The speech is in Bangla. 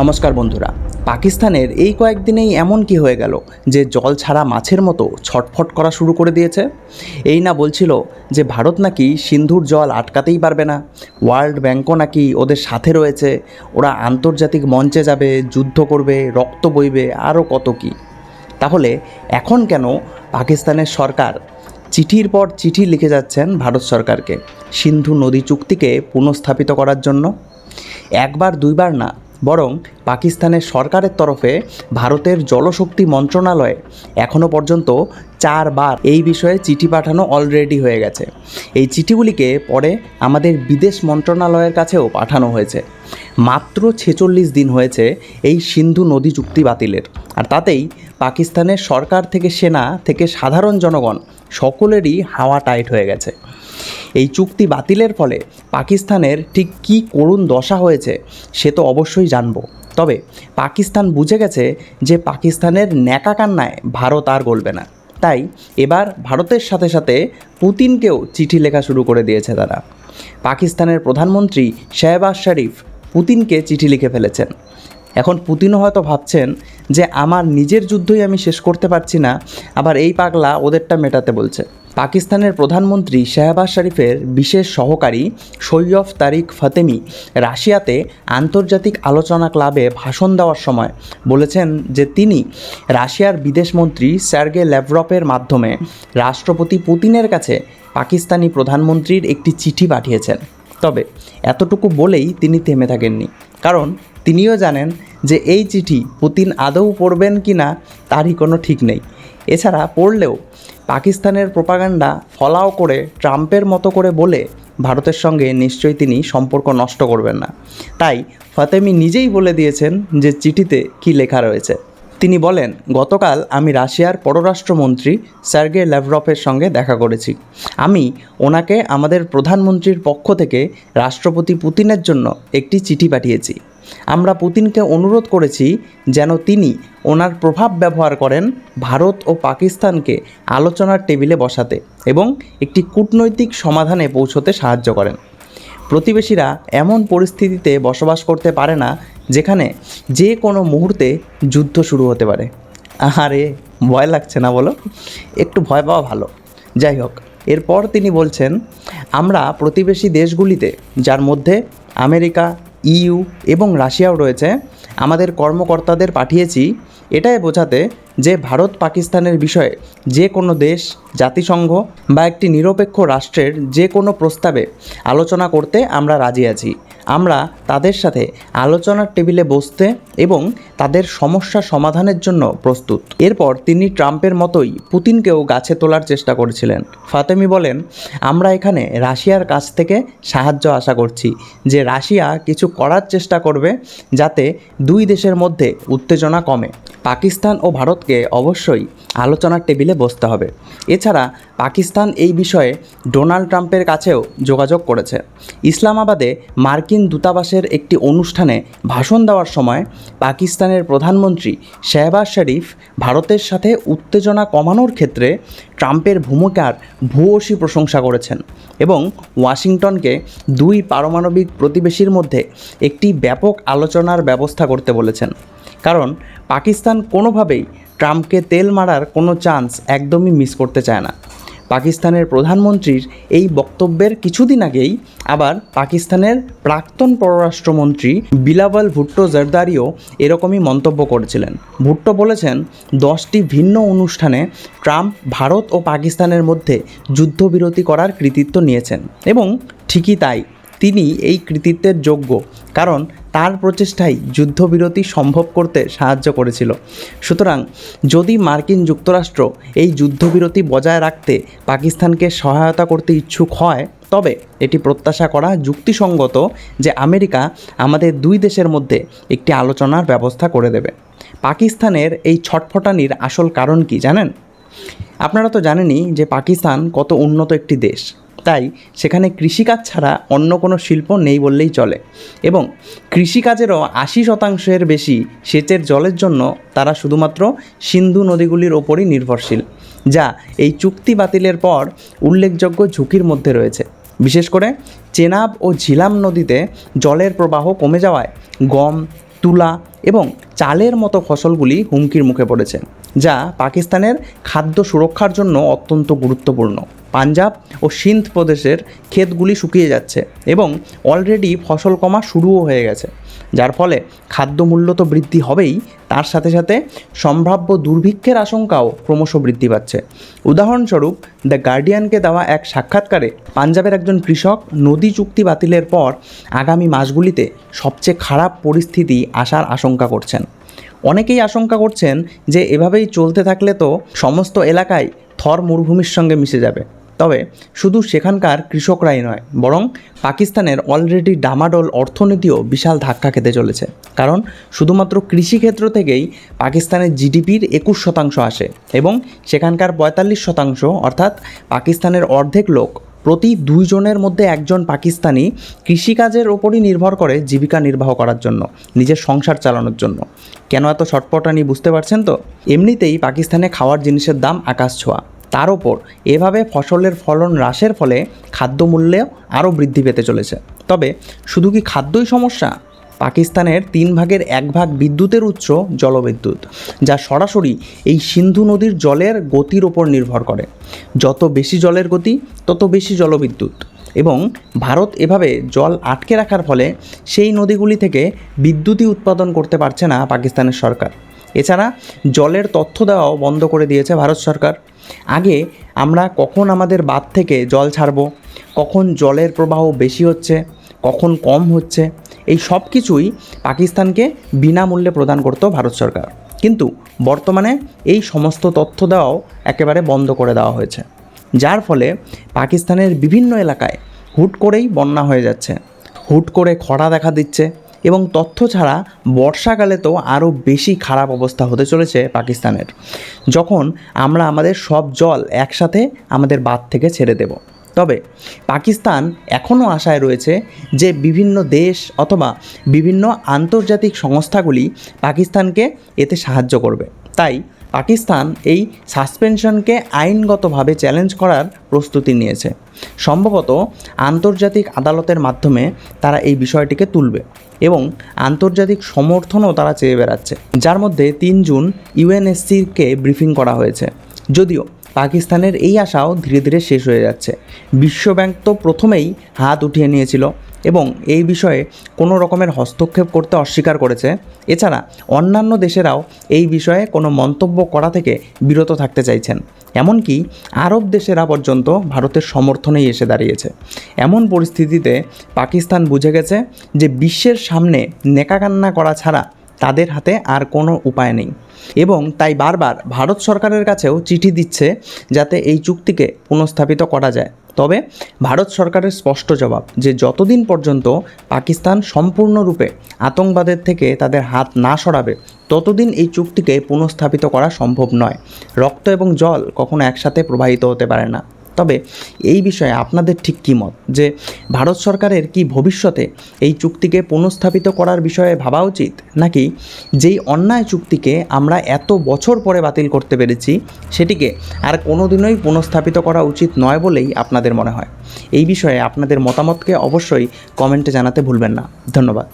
নমস্কার বন্ধুরা, পাকিস্তানের এই কয়েকদিনেই এমন কি হয়ে গেল যে জল ছাড়া মাছের মতো ছটফট করা শুরু করে দিয়েছে? এই না বলছিল যে ভারত নাকি সিন্ধুর জল আটকাতেই পারবে না, ওয়ার্ল্ড ব্যাঙ্কও নাকি ওদের সাথে রয়েছে, ওরা আন্তর্জাতিক মঞ্চে যাবে, যুদ্ধ করবে, রক্ত বইবে, আরও কত কি। তাহলে এখন কেন পাকিস্তানের সরকার চিঠির পর চিঠি লিখে যাচ্ছেন ভারত সরকারকে, সিন্ধু নদী চুক্তিকে পুনঃস্থাপিত করার জন্য? একবার দুইবার না বরং পাকিস্তানের সরকারের তরফে ভারতের জলশক্তি মন্ত্রণালয়ে এখনও পর্যন্ত চারবার এই বিষয়ে চিঠি পাঠানো অলরেডি হয়ে গেছে। এই চিঠিগুলিকে পরে আমাদের বিদেশ মন্ত্রণালয়ের কাছেও পাঠানো হয়েছে। মাত্র ছেচল্লিশ দিন হয়েছে এই সিন্ধু নদী চুক্তি বাতিলের। আর তাতেই পাকিস্তানের সরকার থেকে সেনা থেকে সাধারণ জনগণ সকলেরই হাওয়া টাইট হয়ে গেছে। এই চুক্তি বাতিলের ফলে পাকিস্তানের ঠিক কী করুণ দশা হয়েছে সে তো অবশ্যই জানব। তবে পাকিস্তান বুঝে গেছে যে পাকিস্তানের ন্যাকা কান্নায় ভারত আর গলবে না। তাই এবার ভারতের সাথে সাথে পুতিনকেও চিঠি লেখা শুরু করে দিয়েছে তারা। পাকিস্তানের প্রধানমন্ত্রী শেহবাজ শরীফ পুতিনকে চিঠি লিখে ফেলেছেন। এখন পুতিনও হয়তো ভাবছেন যে আমার নিজের যুদ্ধই আমি শেষ করতে পারছি না। আবার এই পাগলা ওদেরটা মেটাতে বলছে। পাকিস্তানের প্রধানমন্ত্রী শাহবাজ শরীফের বিশেষ সহকারী সৈয়ফ তারিক ফাতেমি রাশিয়াতে আন্তর্জাতিক আলোচনা ক্লাবে ভাষণ দেওয়ার সময় বলেছেন যে তিনি রাশিয়ার বিদেশমন্ত্রী স্যার্গে ল্যাভরপের মাধ্যমে রাষ্ট্রপতি পুতিনের কাছে পাকিস্তানি প্রধানমন্ত্রীর একটি চিঠি পাঠিয়েছেন। তবে এতটুকু বলেই তিনি থেমে থাকেননি। কারণ তিনিও জানেন যে এই চিঠি পুতিন আদৌ পড়বেন কি না তারই কোনো ঠিক নেই। এছাড়া পড়লেও পাকিস্তানের প্রোপাগান্ডা ফলাও করে ট্রাম্পের মতো করে বলে ভারতের সঙ্গে নিশ্চয়ই তিনি সম্পর্ক নষ্ট করবেন না। তাই ফাতেমি নিজেই বলে দিয়েছেন যে চিঠিতে কি লেখা রয়েছে। তিনি বলেন, গতকাল আমি রাশিয়ার পররাষ্ট্রমন্ত্রী সার্গে ল্যাভরফের সঙ্গে দেখা করেছি। আমি ওনাকে আমাদের প্রধানমন্ত্রীর পক্ষ থেকে রাষ্ট্রপতি পুতিনের জন্য একটি চিঠি পাঠিয়েছি। আমরা পুতিনকে অনুরোধ করেছি যেন তিনি ওনার প্রভাব ব্যবহার করেন ভারত ও পাকিস্তানকে আলোচনার টেবিলে বসাতে এবং একটি কূটনৈতিক সমাধানে পৌঁছতে সাহায্য করেন। প্রতিবেশীরা এমন পরিস্থিতিতে বসবাস করতে পারে না যেখানে যে কোনো মুহূর্তে যুদ্ধ শুরু হতে পারে। আরে ভয় লাগছে না বলো? একটু ভয় পাওয়া ভালো। যাই হোক, এরপর তিনি বলছেন, আমরা প্রতিবেশী দেশগুলিতে, যার মধ্যে আমেরিকা ইইউ এবং রাশিয়াও রয়েছে। আমাদের কর্মকর্তাদের পাঠিয়েছি এটাই বোঝাতে যে ভারত পাকিস্তানের বিষয়ে যে কোনো দেশ, জাতিসংঘ বা একটি নিরপেক্ষ রাষ্ট্রের যে কোনো প্রস্তাবে আলোচনা করতে আমরা রাজি আছি। আমরা তাদের সাথে আলোচনার টেবিলে বসতে এবং তাদের সমস্যা সমাধানের জন্য প্রস্তুত। এরপর তিনি ট্রাম্পের মতোই পুতিনকেও গাছে তোলার চেষ্টা করেছিলেন। ফাতেমি বলেন, আমরা এখানে রাশিয়ার কাছ থেকে সাহায্য আশা করছি, যে রাশিয়া কিছু করার চেষ্টা করবে যাতে দুই দেশের মধ্যে উত্তেজনা কমে। পাকিস্তান ও ভারতকে অবশ্যই আলোচনার টেবিলে বসতে হবে। এছাড়া পাকিস্তান এই বিষয়ে ডোনাল্ড ট্রাম্পের কাছেও যোগাযোগ করেছে। ইসলামাবাদে মার্কিন দূতাবাসের একটি অনুষ্ঠানে ভাষণ দেওয়ার সময় পাকিস্তানের প্রধানমন্ত্রী শেহবাজ শরীফ ভারতের সাথে উত্তেজনা কমানোর ক্ষেত্রে ট্রাম্পের ভূমিকার ভূয়সী প্রশংসা করেছেন এবং ওয়াশিংটনকে দুই পারমাণবিক প্রতিবেশীর মধ্যে একটি ব্যাপক আলোচনার ব্যবস্থা করতে বলেছেন। কারণ পাকিস্তান কোনোভাবেই ট্রাম্পকে তেল মারার কোনো চান্স একদমই মিস করতে চায় না। পাকিস্তানের প্রধানমন্ত্রীর এই বক্তব্যের কিছুদিন আগেই আবার পাকিস্তানের প্রাক্তন পররাষ্ট্রমন্ত্রী বিলাওয়াল ভুট্টো জরদারিও এরকমই মন্তব্য করেছিলেন। ভুট্টো বলেছেন, দশটি ভিন্ন অনুষ্ঠানে ট্রাম্প ভারত ও পাকিস্তানের মধ্যে যুদ্ধবিরতি করার কৃতিত্ব নিয়েছেন এবং ঠিকই তাই। তিনি এই কৃতিত্বের যোগ্য, কারণ তার প্রচেষ্টাই যুদ্ধবিরতি সম্ভব করতে সাহায্য করেছিল। সুতরাং যদি মার্কিন যুক্তরাষ্ট্র এই যুদ্ধবিরতি বজায় রাখতে পাকিস্তানকে সহায়তা করতে ইচ্ছুক হয়, তবে এটি প্রত্যাশা করা যুক্তিসঙ্গত যে আমেরিকা আমাদের দুই দেশের মধ্যে একটি আলোচনার ব্যবস্থা করে দেবে। পাকিস্তানের এই ছটফটানির আসল কারণ কি জানেন? আপনারা তো জানেনই যে পাকিস্তান কত উন্নত একটি দেশ। তাই সেখানে কৃষিকাজ ছাড়া অন্য কোনো শিল্প নেই বললেই চলে। এবং কৃষিকাজেরও আশি শতাংশের বেশি সেচের জলের জন্য তারা শুধুমাত্র সিন্ধু নদীগুলির ওপরই নির্ভরশীল, যা এই চুক্তি বাতিলের পর উল্লেখযোগ্য ঝুঁকির মধ্যে রয়েছে। বিশেষ করে চেনাব ও ঝিলাম নদীতে জলের প্রবাহ কমে যাওয়ায় গম, তুলা এবং চালের মতো ফসলগুলি হুমকির মুখে পড়েছে, যা পাকিস্তানের খাদ্য সুরক্ষার জন্য অত্যন্ত গুরুত্বপূর্ণ। পাঞ্জাব ও সিন্ধ প্রদেশের ক্ষেতগুলি শুকিয়ে যাচ্ছে এবং অলরেডি ফসল কমা শুরুও হয়ে গেছে। যার ফলে খাদ্য মূল্য তো বৃদ্ধি হবেই, তার সাথে সাথে সম্ভাব্য দুর্ভিক্ষের আশঙ্কাও ক্রমশ বৃদ্ধি পাচ্ছে। উদাহরণস্বরূপ, দ্য গার্ডিয়ানকে দেওয়া এক সাক্ষাৎকারে পাঞ্জাবের একজন কৃষক নদী চুক্তি বাতিলের পর আগামী মাসগুলিতে সবচেয়ে খারাপ পরিস্থিতি আসার আশঙ্কা করছেন। অনেকেই আশঙ্কা করছেন যে এভাবেই চলতে থাকলে তো সমস্ত এলাকায় থর মরুভূমির সঙ্গে মিশে যাবে। তবে শুধু সেখানকার কৃষকরাই নয়, বরং পাকিস্তানের অলরেডি ডামাডোল অর্থনীতিও বিশাল ধাক্কা খেতে চলেছে। কারণ শুধুমাত্র কৃষিক্ষেত্র থেকেই পাকিস্তানের জিডিপির একুশ শতাংশ আসে এবং সেখানকার পঁয়তাল্লিশ শতাংশ, অর্থাৎ পাকিস্তানের অর্ধেক লোক প্রতি দুইজনের মধ্যে একজন পাকিস্তানি কৃষিকাজের ওপরই নির্ভর করে জীবিকা নির্বাহ করার জন্য, নিজের সংসার চালানোর জন্য। কেন এত ছটপটানি বুঝতে পারছেন তো? এমনিতেই পাকিস্তানে খাওয়ার জিনিসের দাম আকাশ ছোঁয়া। তার ওপর এভাবে ফসলের ফলন হ্রাসের ফলে খাদ্যমূল্যে আরও বৃদ্ধি পেতে চলেছে। তবে শুধু কি খাদ্যই সমস্যা? পাকিস্তানের তিন ভাগের এক ভাগ বিদ্যুতের উৎস জলবিদ্যুৎ, যা সরাসরি এই সিন্ধু নদীর জলের গতির ওপর নির্ভর করে। যত বেশি জলের গতি, তত বেশি জলবিদ্যুৎ। এবং ভারত এভাবে জল আটকে রাখার ফলে সেই নদীগুলি থেকে বিদ্যুৎই উৎপাদন করতে পারছে না পাকিস্তানের সরকার। এছাড়া জলের তথ্য দেওয়াও বন্ধ করে দিয়েছে ভারত সরকার। আগে আমরা কখন আমাদের বাঁধ থেকে জল ছাড়ব, কখন জলের প্রবাহ বেশি হচ্ছে, কখন কম হচ্ছে এই সব কিছুই পাকিস্তানকে বিনামূল্যে প্রদান করতো ভারত সরকার। কিন্তু বর্তমানে এই সমস্ত তথ্য দেওয়াও একেবারে বন্ধ করে দেওয়া হয়েছে। যার ফলে পাকিস্তানের বিভিন্ন এলাকায় হুট করেই বন্যা হয়ে যাচ্ছে, হুট করে খরা দেখা দিচ্ছে এবং তথ্য ছাড়া বর্ষাকালে তো আরও বেশি খারাপ অবস্থা হতে চলেছে পাকিস্তানের। যখন আমরা আমাদের সব জল একসাথে আমাদের বাঁধ থেকে ছেড়ে দেব। তবে পাকিস্তান এখনও আশায় রয়েছে যে বিভিন্ন দেশ অথবা বিভিন্ন আন্তর্জাতিক সংস্থাগুলি পাকিস্তানকে এতে সাহায্য করবে। তাই পাকিস্তান এই সাসপেনশনকে আইনগতভাবে চ্যালেঞ্জ করার প্রস্তুতি নিয়েছে। সম্ভবত আন্তর্জাতিক আদালতের মাধ্যমে তারা এই বিষয়টিকে তুলবে এবং আন্তর্জাতিক সমর্থনও তারা চেয়ে বেড়াচ্ছে। যার মধ্যে তিন জুন ইউএনএসসিকে ব্রিফিং করা হয়েছে। যদিও পাকিস্তানের এই আশাও ধীরে ধীরে শেষ হয়ে যাচ্ছে। বিশ্বব্যাংক তো প্রথমেই হাত উঠিয়ে নিয়েছিল এবং এই বিষয়ে কোনো রকমের হস্তক্ষেপ করতে অস্বীকার করেছে। এছাড়া অন্যান্য দেশেরাও এই বিষয়ে কোনো মন্তব্য করা থেকে বিরত থাকতে চাইছেন। এমনকি আরব দেশেরা পর্যন্ত ভারতের সমর্থনেই এসে দাঁড়িয়েছে। এমন পরিস্থিতিতে পাকিস্তান বুঝে গেছে যে বিশ্বের সামনে নেকাকান্না করা ছাড়া তাদের হাতে আর কোনো উপায় নেই। এবং তাই বারবার ভারত সরকারের কাছেও চিঠি দিচ্ছে যাতে এই চুক্তিকে পুনঃস্থাপিত করা যায়। তবে ভারত সরকারের স্পষ্ট জবাব যে যতদিন পর্যন্ত পাকিস্তান সম্পূর্ণরূপে আতঙ্কবাদের থেকে তাদের হাত না সরাবে, ততদিন এই চুক্তিকে পুনঃস্থাপিত করা সম্ভব নয়। রক্ত এবং জল কখনো একসাথে প্রবাহিত হতে পারে না। তবে এই বিষয়ে আপনাদের ঠিক কী মত? যে ভারত সরকারের কি ভবিষ্যতে এই চুক্তিকে পুনঃস্থাপিত করার বিষয়ে ভাবা উচিত? নাকি যেই অন্যায় চুক্তিকে আমরা এত বছর পরে বাতিল করতে পেরেছি, সেটিকে আর কোনো দিনই পুনঃস্থাপিত করা উচিত নয় বলেই আপনাদের মনে হয়? এই বিষয়ে আপনাদের মতামতকে অবশ্যই কমেন্টে জানাতে ভুলবেন না। ধন্যবাদ।